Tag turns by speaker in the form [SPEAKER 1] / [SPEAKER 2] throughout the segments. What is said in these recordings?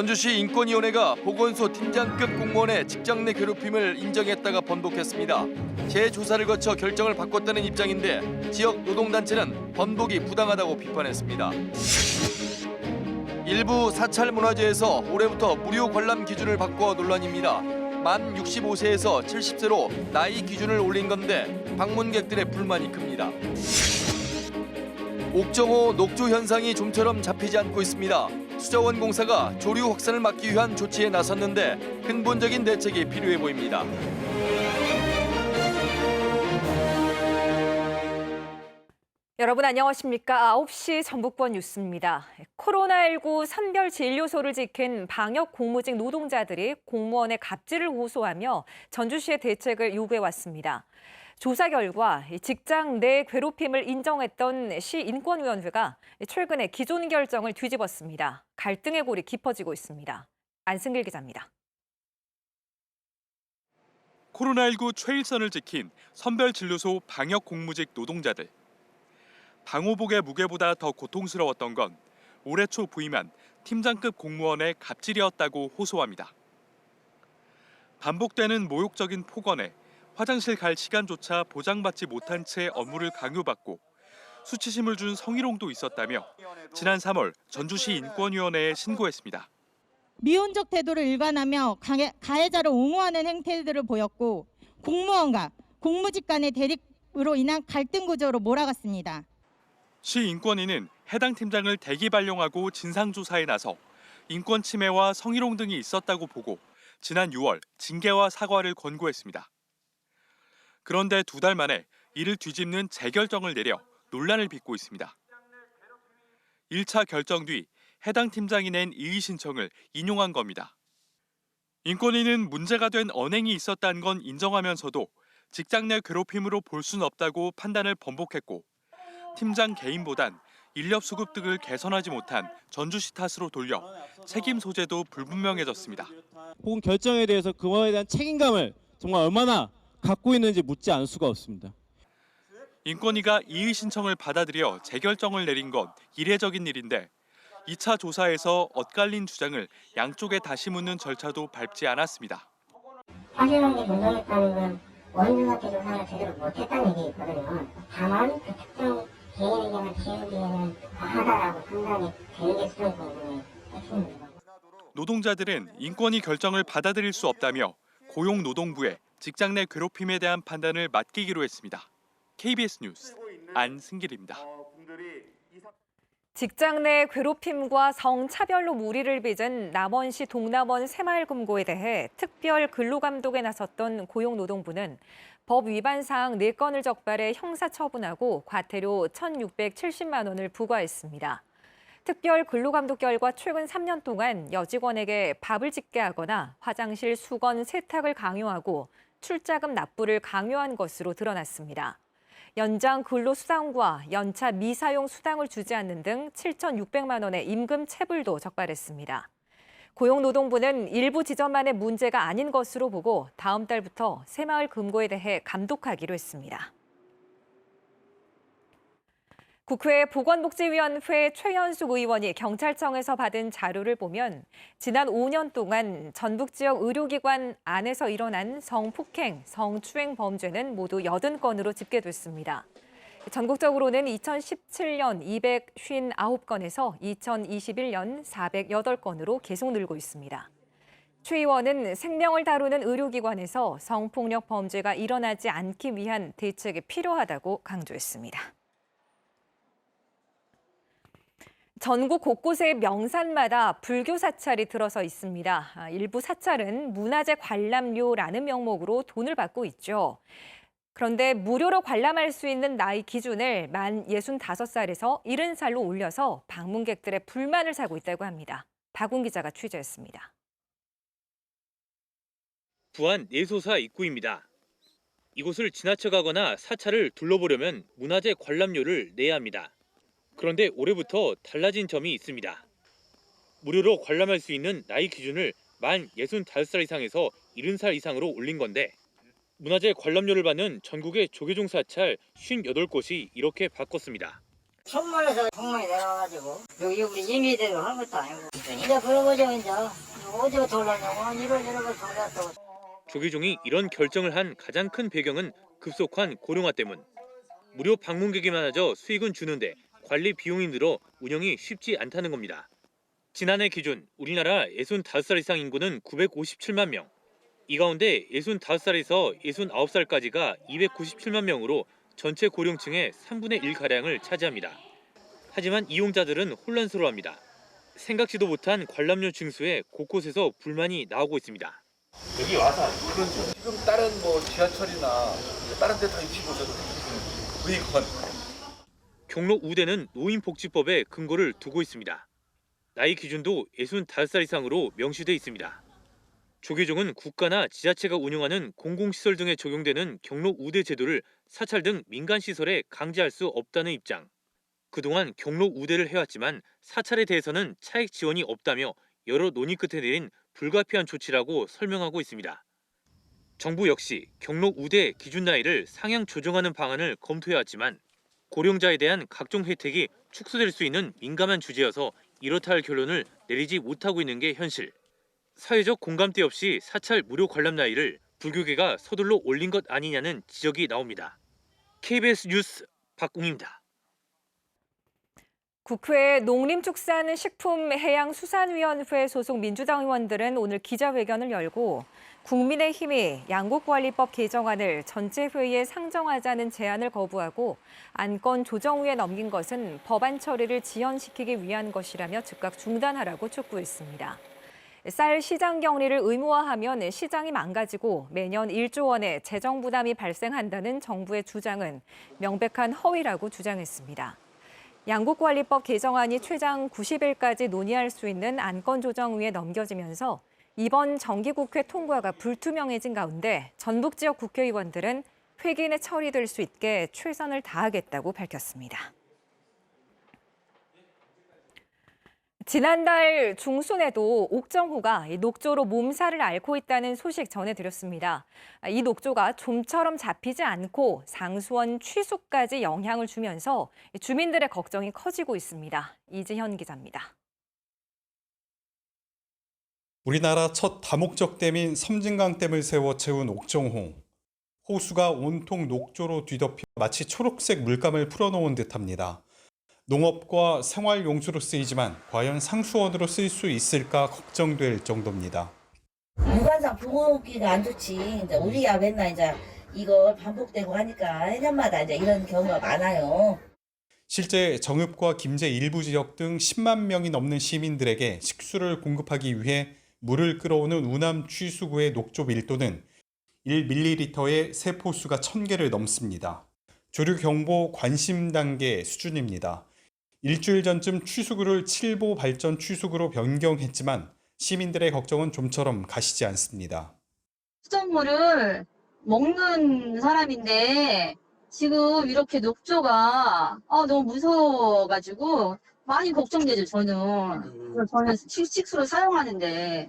[SPEAKER 1] 전주시 인권위원회가 보건소 팀장급 공무원의 직장 내 괴롭힘을 인정했다가 번복했습니다. 재조사를 거쳐 결정을 바꿨다는 입장인데 지역 노동단체는 번복이 부당하다고 비판했습니다. 일부 사찰 문화재에서 올해부터 무료 관람 기준을 바꿔 논란입니다. 만 65세에서 70세로 나이 기준을 올린 건데 방문객들의 불만이 큽니다. 옥정호 녹조 현상이 좀처럼 잡히지 않고 있습니다. 수자원 공사가 조류 확산을 막기 위한 조치에 나섰는데 근본적인 대책이 필요해 보입니다.
[SPEAKER 2] 여러분 안녕하십니까? 9시 전북권 뉴스입니다. 코로나19 선별 진료소를 지킨 방역 공무직 노동자들이 공무원의 갑질을 호소하며 전주시의 대책을 요구해 왔습니다. 조사 결과 직장 내 괴롭힘을 인정했던 시 인권위원회가 최근에 기존 결정을 뒤집었습니다. 갈등의 골이 깊어지고 있습니다. 안승길 기자입니다.
[SPEAKER 3] 코로나19 최일선을 지킨 선별진료소 방역 공무직 노동자들. 방호복의 무게보다 더 고통스러웠던 건 올해 초 부임한 팀장급 공무원의 갑질이었다고 호소합니다. 반복되는 모욕적인 폭언에 화장실 갈 시간조차 보장받지 못한 채 업무를 강요받고 수치심을 준 성희롱도 있었다며 지난 3월 전주시 인권위원회에 신고했습니다.
[SPEAKER 4] 미온적 태도를 일관하며 가해, 가해자를 옹호하는 행태들을 보였고 공무원과 공무직 간의 대립으로 인한 갈등 구조로 몰아갔습니다.
[SPEAKER 3] 시 인권위는 해당 팀장을 대기 발령하고 진상 조사에 나서 인권 침해와 성희롱 등이 있었다고 보고 지난 6월 징계와 사과를 권고했습니다. 그런데 두 달 만에 이를 뒤집는 재결정을 내려 논란을 빚고 있습니다. 1차 결정 뒤 해당 팀장이 낸 이의 신청을 인용한 겁니다. 인권위는 문제가 된 언행이 있었다는 건 인정하면서도 직장 내 괴롭힘으로 볼 순 없다고 판단을 번복했고 팀장 개인보단 인력 수급 등을 개선하지 못한 전주시 탓으로 돌려 책임 소재도 불분명해졌습니다.
[SPEAKER 5] 혹은 결정에 대해서 그거에 대한 책임감을 정말 얼마나 갖고 있는지 묻지 않을 수가 없습니다.
[SPEAKER 3] 인권위가 이의 신청을 받아들여 재결정을 내린 건 이례적인 일인데 2차 조사에서 엇갈린 주장을 양쪽에 다시 묻는 절차도 밟지 않았습니다.
[SPEAKER 6] 사실관계 분석했다는 건 원인조사태 조사를 제대로 못했다는 얘기거든요. 다만 그 특정 과하다라고 판단이 되는 핵심입니다.
[SPEAKER 3] 노동자들은 인권위 결정을 받아들일 수 없다며 고용노동부에 직장 내 괴롭힘에 대한 판단을 맡기기로 했습니다. KBS 뉴스 안승길입니다.
[SPEAKER 2] 직장 내 괴롭힘과 성차별로 무리를 빚은 남원시 동남원 새마을금고에 대해 특별 근로감독에 나섰던 고용노동부는 법 위반 사항 4건을 적발해 형사처분하고 과태료 1,670만 원을 부과했습니다. 특별 근로감독 결과 최근 3년 동안 여직원에게 밥을 짓게 하거나 화장실 수건 세탁을 강요하고 출자금 납부를 강요한 것으로 드러났습니다. 연장 근로수당과 연차 미사용 수당을 주지 않는 등 7,600만 원의 임금 체불도 적발했습니다. 고용노동부는 일부 지점만의 문제가 아닌 것으로 보고 다음 달부터 새마을 금고에 대해 감독하기로 했습니다. 국회 보건복지위원회 최현숙 의원이 경찰청에서 받은 자료를 보면 지난 5년 동안 전북 지역 의료기관 안에서 일어난 성폭행, 성추행 범죄는 모두 80건으로 집계됐습니다. 전국적으로는 2017년 259건에서 2021년 408건으로 계속 늘고 있습니다. 최 의원은 생명을 다루는 의료기관에서 성폭력 범죄가 일어나지 않기 위한 대책이 필요하다고 강조했습니다. 전국 곳곳의 명산마다 불교 사찰이 들어서 있습니다. 아, 일부 사찰은 문화재 관람료라는 명목으로 돈을 받고 있죠. 그런데 무료로 관람할 수 있는 나이 기준을 만 65살에서 70살로 올려서 방문객들의 불만을 사고 있다고 합니다. 박ун 기자가 취재했습니다.
[SPEAKER 7] 부안 예소사 입구입니다. 이곳을 지나쳐가거나 사찰을 둘러보려면 문화재 관람료를 내야 합니다. 그런데 올해부터 달라진 점이 있습니다. 무료로 관람할 수 있는 나이 기준을 만 65살 이상에서 70살 이상으로 올린 건데 문화재 관람료를 받는 전국의 조계종 사찰 58곳이 이렇게 바꿨습니다.
[SPEAKER 6] 천문에서 공무원이 내려와가지고 여기 우리 임의대로 한 것도 아니고 이제 거죠 이제 어디가 돌렸냐고 이런 이런 걸 돌렸다고
[SPEAKER 7] 조계종이 이런 결정을 한 가장 큰 배경은 급속한 고령화 때문. 무료 방문객이 많아져 수익은 주는데 관리 비용이 늘어 운영이 쉽지 않다는 겁니다. 지난해 기준 우리나라 65살 이상 인구는 957만 명. 이 가운데 65살에서 69살까지가 297만 명으로 전체 고령층의 3분의 1 가량을 차지합니다. 하지만 이용자들은 혼란스러워합니다. 생각지도 못한 관람료 징수에 곳곳에서 불만이 나오고 있습니다.
[SPEAKER 8] 그렇죠. 지금 다른 뭐 지하철이나 다른 데다 입시 보셔도 의건
[SPEAKER 7] 경로 우대는 노인복지법에 근거를 두고 있습니다. 나이 기준도 65살 이상으로 명시돼 있습니다. 조계종은 국가나 지자체가 운영하는 공공시설 등에 적용되는 경로 우대 제도를 사찰 등 민간 시설에 강제할 수 없다는 입장. 그동안 경로 우대를 해왔지만 사찰에 대해서는 차액 지원이 없다며 여러 논의 끝에 내린 불가피한 조치라고 설명하고 있습니다. 정부 역시 경로 우대 기준 나이를 상향 조정하는 방안을 검토해왔지만 고령자에 대한 각종 혜택이 축소될 수 있는 민감한 주제여서 이렇다 할 결론을 내리지 못하고 있는 게 현실. 사회적 공감대 없이 사찰 무료 관람 나이를 불교계가 서둘러 올린 것 아니냐는 지적이 나옵니다. KBS 뉴스 박웅입니다.
[SPEAKER 2] 국회 농림축산식품해양수산위원회 소속 민주당 의원들은 오늘 기자회견을 열고 국민의힘이 양국관리법 개정안을 전체 회의에 상정하자는 제안을 거부하고 안건 조정후에 넘긴 것은 법안 처리를 지연시키기 위한 것이라며 즉각 중단하라고 촉구했습니다. 쌀 시장 격리를 의무화하면 시장이 망가지고 매년 1조 원의 재정 부담이 발생한다는 정부의 주장은 명백한 허위라고 주장했습니다. 양국관리법 개정안이 최장 90일까지 논의할 수 있는 안건조정위에 넘겨지면서 이번 정기국회 통과가 불투명해진 가운데 전북 지역 국회의원들은 회기 내 처리될 수 있게 최선을 다하겠다고 밝혔습니다. 지난달 중순에도 옥정호가 이 녹조로 몸살을 앓고 있다는 소식 전해드렸습니다. 이 녹조가 좀처럼 잡히지 않고 상수원 취수까지 영향을 주면서 주민들의 걱정이 커지고 있습니다. 이지현 기자입니다.
[SPEAKER 9] 우리나라 첫 다목적 댐인 섬진강댐을 세워 채운 옥정호. 호수가 온통 녹조로 뒤덮여 마치 초록색 물감을 풀어놓은 듯합니다. 농업과 생활 용수로 쓰이지만 과연 상수원으로 쓸 수 있을까 걱정될 정도입니다.
[SPEAKER 10] 유관상 보호기가 안 좋지. 이제 우리야 맨날 이제 이거 반복되고 하니까 해년마다 이제 이런 경우가 많아요.
[SPEAKER 9] 실제 정읍과 김제 일부 지역 등 10만 명이 넘는 시민들에게 식수를 공급하기 위해 물을 끌어오는 우남 취수구의 녹조 밀도는 1ml의 세포수가 1000개를 넘습니다. 조류 경보 관심 단계 수준입니다. 일주일 전쯤 취수구를 칠보 발전 취수구로 변경했지만 시민들의 걱정은 좀처럼 가시지 않습니다.
[SPEAKER 11] 수돗물을 먹는 사람인데 지금 이렇게 녹조가 아, 너무 무서워가지고 많이 걱정되죠 저는 그래서 저는 식- 식수로 사용하는데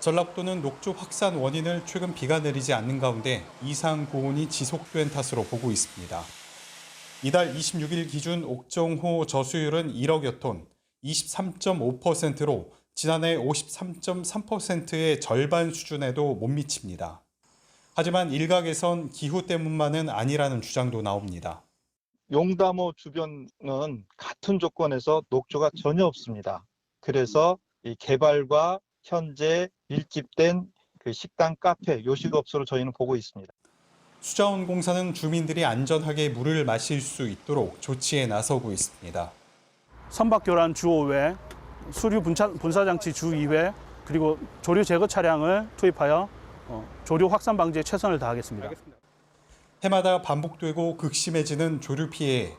[SPEAKER 9] 전라북도는 녹조 확산 원인을 최근 비가 내리지 않는 가운데 이상 고온이 지속된 탓으로 보고 있습니다. 이달 26일 기준 옥정호 저수율은 1억여 톤, 23.5%로 지난해 53.3%의 절반 수준에도 못 미칩니다. 하지만 일각에선 기후 때문만은 아니라는 주장도 나옵니다.
[SPEAKER 12] 용담호 주변은 같은 조건에서 녹조가 전혀 없습니다. 그래서 이 개발과 현재 밀집된 그 식당, 카페, 요식업소로 저희는 보고 있습니다.
[SPEAKER 9] 수자원 공사는 주민들이 안전하게 물을 마실 수 있도록 조치에 나서고 있습니다.
[SPEAKER 13] 선박 교란 주 5회, 수류 분차, 분사장치 주 2회, 그리고 조류 제거 차량을 투입하여 어, 조류 확산 방지에 최선을 다하겠습니다.
[SPEAKER 9] 해마다 반복되고 극심해지는 조류 피해에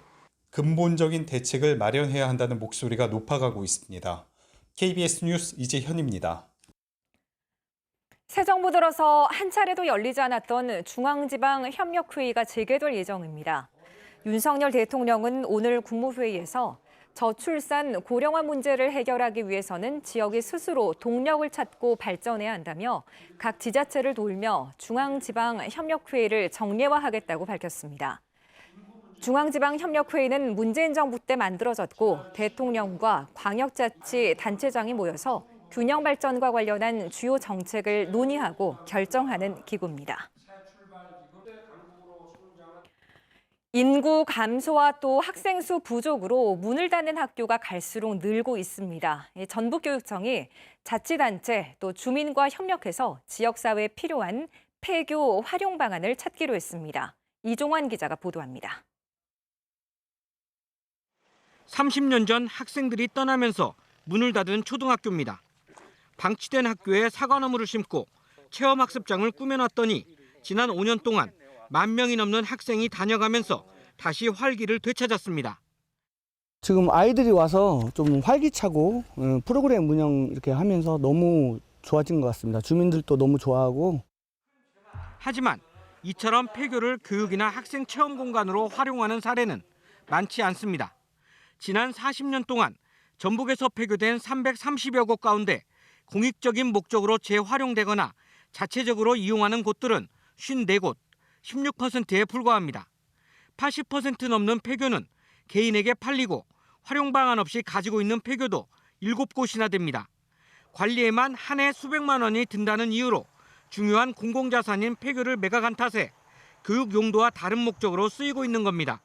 [SPEAKER 9] 근본적인 대책을 마련해야 한다는 목소리가 높아가고 있습니다. KBS 뉴스 이재현입니다.
[SPEAKER 2] 새 정부 들어서 한 차례도 열리지 않았던 중앙지방협력회의가 재개될 예정입니다. 윤석열 대통령은 오늘 국무회의에서 저출산 고령화 문제를 해결하기 위해서는 지역이 스스로 동력을 찾고 발전해야 한다며 각 지자체를 돌며 중앙지방협력회의를 정례화하겠다고 밝혔습니다. 중앙지방협력회의는 문재인 정부 때 만들어졌고 대통령과 광역자치 단체장이 모여서 균형 발전과 관련한 주요 정책을 논의하고 결정하는 기구입니다. 인구 감소와 또 학생 수 부족으로 문을 닫는 학교가 갈수록 늘고 있습니다. 전북교육청이 자치단체 또 주민과 협력해서 지역사회에 필요한 폐교 활용 방안을 찾기로 했습니다. 이종환 기자가 보도합니다.
[SPEAKER 14] 30년 전 학생들이 떠나면서 문을 닫은 초등학교입니다. 방치된 학교에 사과나무를 심고 체험학습장을 꾸며놨더니 지난 5년 동안 만 명이 넘는 학생이 다녀가면서 다시 활기를 되찾았습니다.
[SPEAKER 15] 지금 아이들이 와서 좀 활기차고 어, 프로그램 운영 이렇게 하면서 너무 좋아진 것 같습니다. 주민들도 너무 좋아하고
[SPEAKER 14] 하지만 이처럼 폐교를 교육이나 학생 체험 공간으로 활용하는 사례는 많지 않습니다. 지난 40년 동안 전북에서 폐교된 330여 곳 가운데 공익적인 목적으로 재활용되거나 자체적으로 이용하는 곳들은 54곳, 16%에 불과합니다. 80% 넘는 폐교는 개인에게 팔리고 활용 방안 없이 가지고 있는 폐교도 7곳이나 됩니다. 관리에만 한 해 수백만 원이 든다는 이유로 중요한 공공자산인 폐교를 매각한 탓에 교육 용도와 다른 목적으로 쓰이고 있는 겁니다.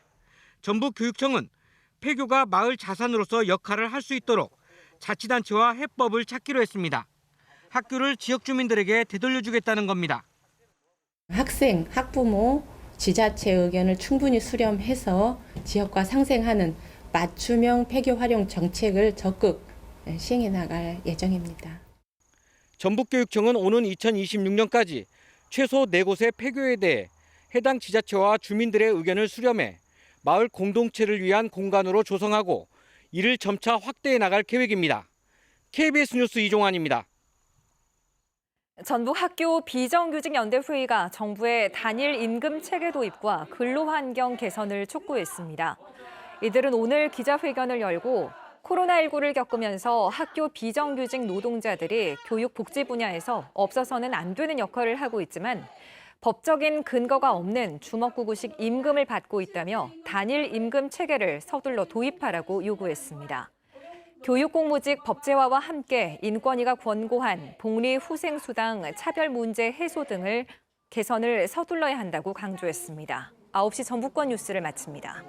[SPEAKER 14] 전북교육청은 폐교가 마을 자산으로서 역할을 할 수 있도록 자치단체와 해법을 찾기로 했습니다. 학교를 지역 주민들에게 되돌려주겠다는 겁니다.
[SPEAKER 16] 학생, 학부모, 지자체 의견을 충분히 수렴해서 지역과 상생하는 맞춤형 폐교 활용 정책을 적극 시행해 나갈 예정입니다.
[SPEAKER 14] 전북교육청은 오는 2026년까지 최소 4곳의 폐교에 대해 해당 지자체와 주민들의 의견을 수렴해 마을 공동체를 위한 공간으로 조성하고 이를 점차 확대해 나갈 계획입니다. KBS 뉴스 이종환입니다.
[SPEAKER 2] 전북 학교 비정규직 연대회의가 정부의 단일 임금 체계 도입과 근로 환경 개선을 촉구했습니다. 이들은 오늘 기자회견을 열고 코로나19를 겪으면서 학교 비정규직 노동자들이 교육 복지 분야에서 없어서는 안 되는 역할을 하고 있지만 법적인 근거가 없는 주먹구구식 임금을 받고 있다며 단일 임금 체계를 서둘러 도입하라고 요구했습니다. 교육공무직 법제화와 함께 인권위가 권고한 복리후생수당 차별 문제 해소 등을 개선을 서둘러야 한다고 강조했습니다. 9시 전북권 뉴스를 마칩니다.